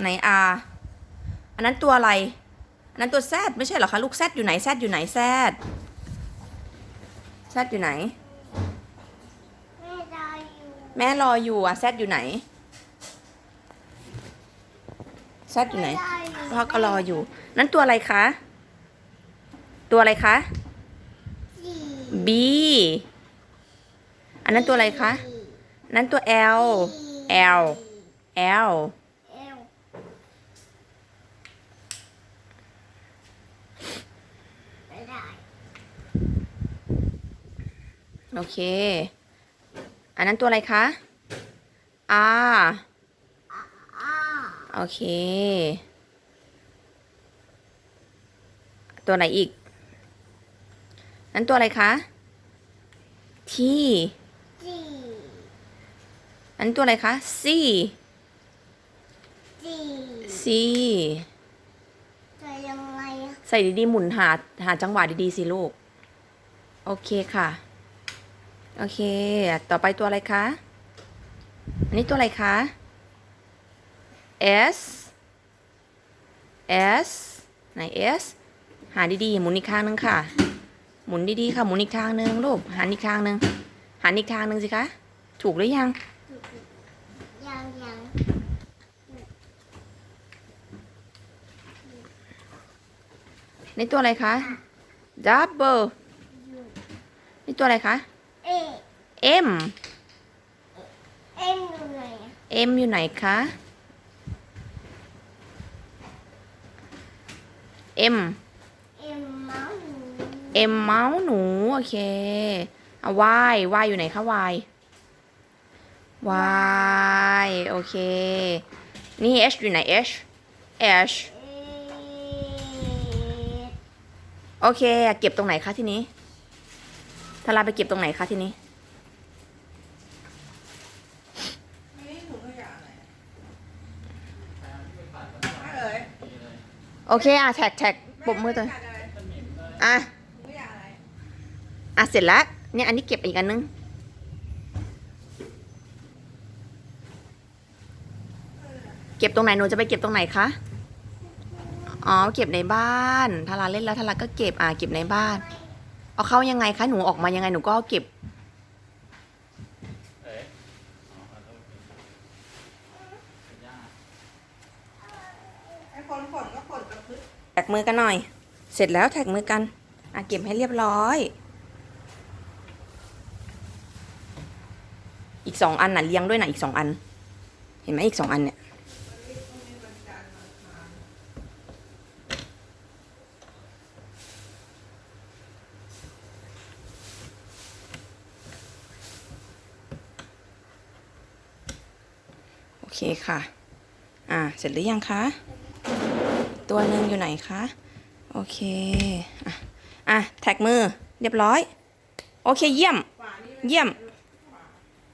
ไหนอาอันนั้นตัวอะไร อันนั้นตัวแซดไม่ใช่เหรอคะ ลูกแซดอยู่ไหนแซดอยู่ไหนแซดแซดอยู่ไหนไม่ได้อยู่แม่รออยู่อะแซดอยู่ไหนแซดอยู่ไหนม่ด้ยู่พ่อก็รออยู่ นั้นตัวอะไรคะ ตัวอะไรคะสี่ B อันนั้นตัวอะไรคะ นั้นตัว L L L เอวไม่ได้ โอเค อันนั้นตัวอะไรคะ R อ้าโอเค ตัวไหนอีก นั้นตัวอะไรคะ T สี่อันนตัวอะไรคะ C สี่ C จะยังไงอะใส่ดีๆ หมุนหาหาจังหวะดีๆ สิลูก โอเคค่ะ โอเค ต่อไปตัวอะไรคะ อันนี้ตัวอะไรคะ S S ไหน S หาดีๆ หมุนอีกข้างนึงค่ะ หมุนดีๆ ค่ะ หมุนอีกทางนึงลูกหันอีกทางนึงหันอีกทางนึงสิคะ ถูกหรือยัง ยังยังนี่ตัวอะไรคะ Double อยู่นี่ตัวอะไรคะ เอ M เอ็มอยู่ไหนอะ M อยู่ไหนคะ M เอ็มเมาส์หนู M เมาส์หนู โอเคเอา Y Y อยู่ไหนคะ Y Y โอเค นี่ H อยู่ไหน H H เอโอเค เก็บตรงไหนคะทีนี้ ทาราไปเก็บตรงไหนคะทีนี้นี่ถุงขยะไหนเอ๋ยโอเคอะแท็กแท็กปมมือตัวอะอะเสร็จแล้วเนี่ยอันนี้เก็บอีกอันนึงเก็บตรงไหนหนูจะไปเก็บตรงไหนคะ อ๋อ เก็บในบ้านทาราเล่นแล้วทาราก็เก็บ อะเก็บในบ้าน เอาเข้ายังไงคะหนูออกมายังไงหนูก็เอาเก็บไอ้คนขนก็ขนกับพืชแท็กมือกันหน่อย เสร็จแล้วแท็กมือกันอะเก็บให้เรียบร้อย อีกสองอันน่ะเลี้ยงด้วยนะอีกสองอัน เห็นไหมอีกสองอันเนี่ย เคค่ะ อ่า เสร็จหรือยังคะ ตัวหนึ่งอยู่ไหนคะ โอเค อะ อะ แท็กมือ เรียบร้อย โอเค เยี่ยม เยี่ยม